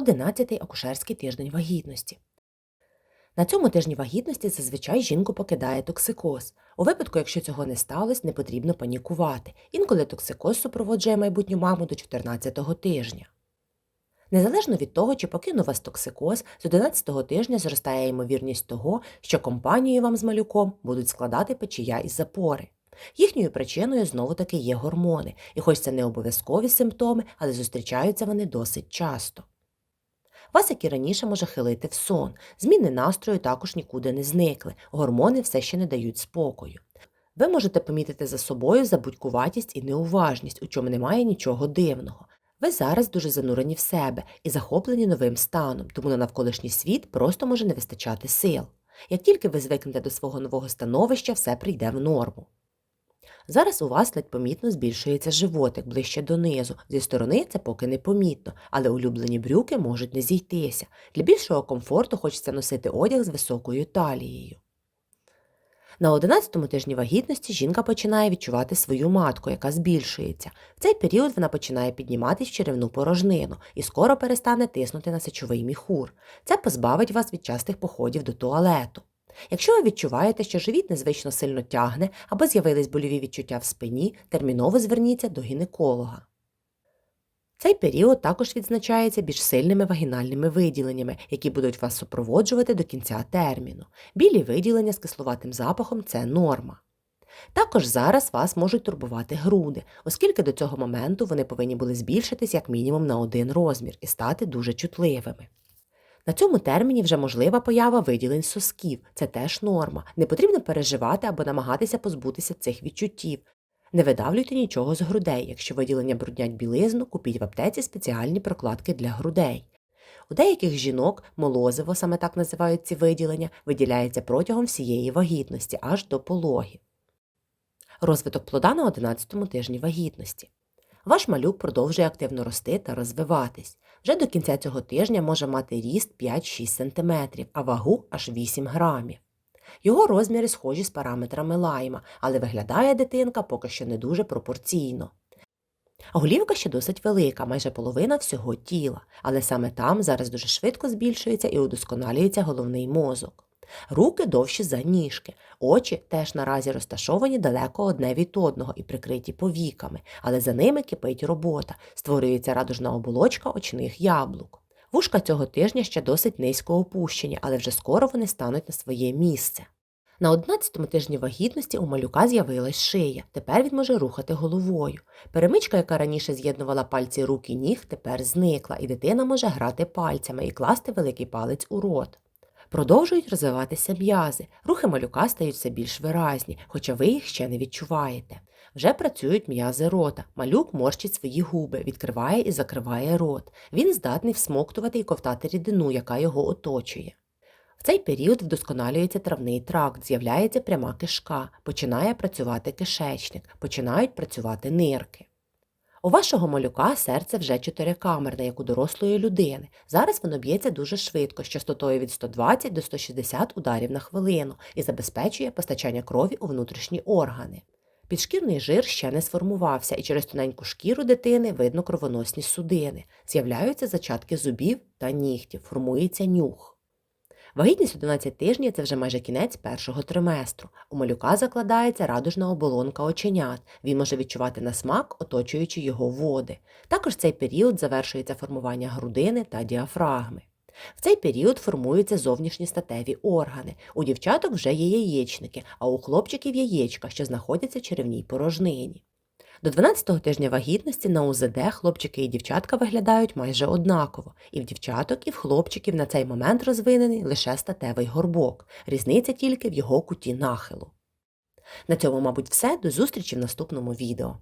11-й акушерський тиждень вагітності. На цьому тижні вагітності зазвичай жінку покидає токсикоз. У випадку, якщо цього не сталося, не потрібно панікувати. Інколи токсикоз супроводжує майбутню маму до 14-го тижня. Незалежно від того, чи покинув вас токсикоз, з 11-го тижня зростає ймовірність того, що компанію вам з малюком будуть складати печія із запори. Їхньою причиною знову таки є гормони, і хоч це не обов'язкові симптоми, але зустрічаються вони досить часто. Вас, як і раніше, може хилити в сон. Зміни настрою також нікуди не зникли, гормони все ще не дають спокою. Ви можете помітити за собою забудькуватість і неуважність, у чому немає нічого дивного. Ви зараз дуже занурені в себе і захоплені новим станом, тому на навколишній світ просто може не вистачати сил. Як тільки ви звикнете до свого нового становища, все прийде в норму. Зараз у вас ледь помітно збільшується животик ближче донизу. Зі сторони це поки не помітно, але улюблені брюки можуть не зійтися. Для більшого комфорту хочеться носити одяг з високою талією. На 11-му тижні вагітності жінка починає відчувати свою матку, яка збільшується. В цей період вона починає підніматись в черевну порожнину і скоро перестане тиснути на сечовий міхур. Це позбавить вас від частих походів до туалету. Якщо ви відчуваєте, що живіт незвично сильно тягне або з'явились больові відчуття в спині, терміново зверніться до гінеколога. Цей період також відзначається більш сильними вагінальними виділеннями, які будуть вас супроводжувати до кінця терміну. Білі виділення з кисловатим запахом це норма. Також зараз вас можуть турбувати груди, оскільки до цього моменту вони повинні були збільшитись як мінімум на один розмір і стати дуже чутливими. На цьому терміні вже можлива поява виділень сосків, це теж норма. Не потрібно переживати або намагатися позбутися цих відчуттів. Не видавлюйте нічого з грудей. Якщо виділення бруднять білизну, купіть в аптеці спеціальні прокладки для грудей. У деяких жінок молозиво, саме так називають ці виділення, виділяється протягом всієї вагітності аж до пологів. Розвиток плода на 11 тижні вагітності. Ваш малюк продовжує активно рости та розвиватись. Вже до кінця цього тижня може мати ріст 5-6 см, а вагу аж 8 грамів. Його розміри схожі з параметрами лайма, але виглядає дитинка поки що не дуже пропорційно. Голівка ще досить велика, майже половина всього тіла, але саме там зараз дуже швидко збільшується і удосконалюється головний мозок. Руки довші за ніжки, очі теж наразі розташовані далеко одне від одного і прикриті повіками, але за ними кипить робота, створюється радужна оболочка очних яблук. Вушка цього тижня ще досить низько опущені, але вже скоро вони стануть на своє місце. На 11-му тижні вагітності у малюка з'явилась шия, тепер він може рухати головою. Перемичка, яка раніше з'єднувала пальці рук і ніг, тепер зникла, і дитина може грати пальцями і класти великий палець у рот. Продовжують розвиватися м'язи, рухи малюка стають все більш виразні, хоча ви їх ще не відчуваєте. Вже працюють м'язи рота. Малюк морщить свої губи, відкриває і закриває рот. Він здатний всмоктувати і ковтати рідину, яка його оточує. В цей період вдосконалюється травний тракт, з'являється пряма кишка, починає працювати кишечник, починають працювати нирки. У вашого малюка серце вже чотирикамерне, як у дорослої людини. Зараз воно б'ється дуже швидко, з частотою від 120 до 160 ударів на хвилину і забезпечує постачання крові у внутрішні органи. Підшкірний жир ще не сформувався, і через тоненьку шкіру дитини видно кровоносні судини, з'являються зачатки зубів та нігтів, формується нюх. Вагітність 11 тижнів це вже майже кінець першого триместру. У малюка закладається радужна оболонка оченят. Він може відчувати на смак, оточуючи його води. Також в цей період завершується формування грудини та діафрагми. В цей період формуються зовнішні статеві органи. У дівчаток вже є яєчники, а у хлопчиків яєчка, що знаходяться в черевній порожнині. До 12-го тижня вагітності на УЗД хлопчики і дівчатка виглядають майже однаково, і в дівчаток, і в хлопчиків на цей момент розвинений лише статевий горбок, різниця тільки в його куті нахилу. На цьому, мабуть, все. До зустрічі в наступному відео.